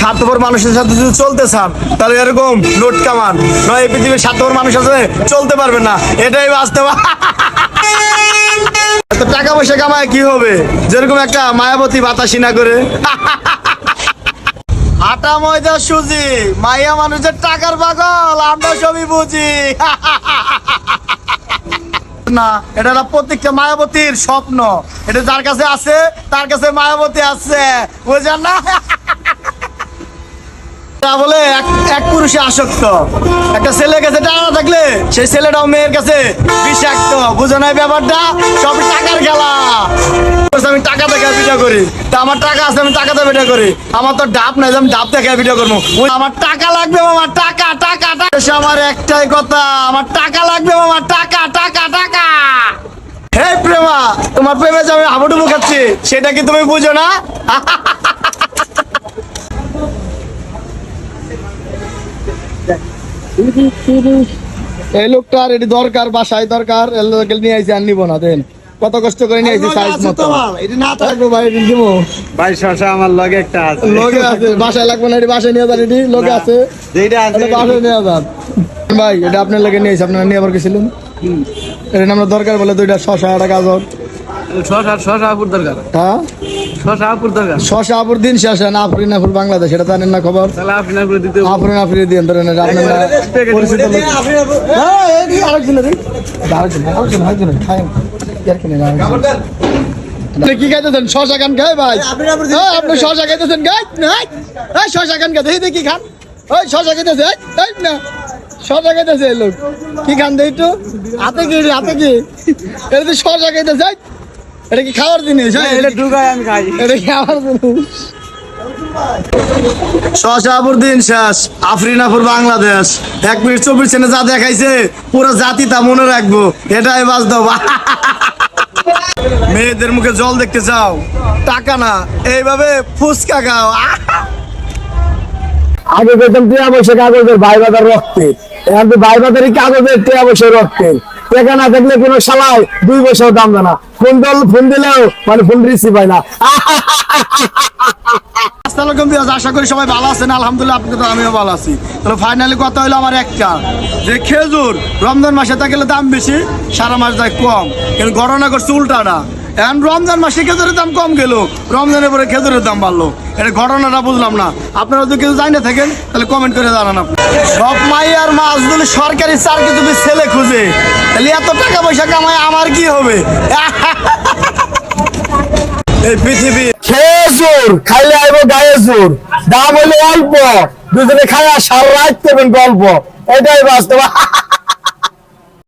স্বার্থপর মানুষের সাথে যদি চলতে চান, তাহলে এরকম নোট কামান। নয়, এই পৃথিবীর স্বার্থপর মানুষের সাথে চলতে পারবেন না। এটাই বাস্তব। এত টাকা পয়সা কামায় কি হবে? যেরকম একটা মায়াবতী বাতাসি না করে। আটা, ময়দা, সুজি, মাইয়া মানুষের টাকার পাগল, আমরা সবই বুঝি। না, এটা প্রত্যেকটা মায়াবতীর স্বপ্ন। এটা যার কাছে আছে, তার কাছে মায়াবতী আছে। বুঝেন না? তা বলে এক পুরুষে আসক্ত। একটা ছেলে কাছে টাকা থাকলে সেই ছেলেটাও মেয়ের কাছে বিষাক্ত। বুঝো না এই ব্যাপারটা? সব টাকার খেলা। আমি টাকা দেখে ভিডিও করি। তা আমার টাকা আছে, আমি টাকাতে ভিডিও করি। আমার তো ডাব নাই, আমি ডাব দেখে ভিডিও করব। আমার টাকা লাগবে আমার টাকা টাকা টাকা। আমার একটাই কথা, আমার টাকা লাগবে আমার টাকা টাকা টাকা। হে প্রেমা, তোমার প্রেমে যে আমি হাবুডুবু খাচ্ছি, সেটা কি তুমি বুঝো না? এই লোকটার এটি দরকার বাসায় দরকার। নিয়ে আইছি আর নিব না দেন। কত কষ্ট করে নিয়ে আইছি সাইজ মতো। থাকব ভাই এটি দিব ভাই শশা আমার লগে একটা আছে। লোকে আছে বাসায় লাগবে না এটি বাসায় নিয়ে যান এটি লোকে আছে। যেটা আছে এটা বাসায় নিয়ে যান। ভাই এটা আপনার লোকে নিয়ে আপনারা নিয়ে আবার গেছিলেন? এটা আমরা দরকার বলে দুইটা শশা একটা গাজর। শশা শশা দরকার। হ্যাঁ? শশা আপুর দিন শেষে না আফরিন আফুর বাংলাদেশ এটা জানেন না খবর? আফরিন আফরি দিয়ে ধরেন আপনারা পরিচিত আরেকজন। আরেকজন, আরেকজন, আরেকজন, কিনে কি খাইতেছেন? শশা খান খায় ভাই। আপনি শশা খাইতেছেন? গাই এই শশা খান খাতে দেখি খান। ওই শশা খাইতেছে? এই, এই না। শশা খাইতেছে লোক। কি খান দেই তো হাতে কি হাতে কি? এটা তো শশা খাইতেছে। এটা কি খাওয়ার জিনিস? হ্যাঁ? এটা ঢুকায় আমি খাই এটা কি খাওয়ার জিনিস? শশাপুর দিন শেষ। আফরিনাপুর বাংলাদেশ। এক মিনিট চব্বিশ সেনে যা দেখাইছে পুরো জাতি তা মনে রাখব। এটাই বাস্তব। মেয়েদের মুখে জল দেখতে চাও। টাকা না এইভাবে ফুচকা খাও। আগে পেতাম টিয়া পয়সা কাগজের ভাই বাজার রক্তে। এখন তো ভাই বাজারে কাগজের টিয়া পয়সা রক্তে। টাকা না থাকলে কোনো সালাই দুই পয়সাও দাম দেয় না। ফোন দল ফোন দিলেও মানে ফোন রিসিভ হয় না। আশা করি সবাই ভালো আছেন। আলহামদুলিল্লাহ আপনাকে তো আমিও ভালো আছি। তাহলে ফাইনালি কথা হলো আমার একটা। যে খেজুর রমজান মাসে থাকলে দাম বেশি, সারা মাস যায় কম। কিন্তু গণনা করছে উল্টাটা। এখন রমজান মাসে খেজুরের দাম কম গেল। রমজানের পরে খেজুরের দাম বাড়লো। এটা ঘটনাটা বুঝলাম না। আপনারা যদি কেউ জানে থাকেন, তাহলে কমেন্ট করে জানান সব মাইয়ার মাছ যদি সরকারি চাকরি যদি ছেলে খুঁজে, তাহলে এত টাকা পয়সা কামায় আমার কি হবে? এই পৃথিবী। খেজুর খাইলে আইবো গায়ে জোর। দাম হইলে অল্প, দুজনে খায়া সারা রাত করবেন গল্প। এটাই বাস্তব।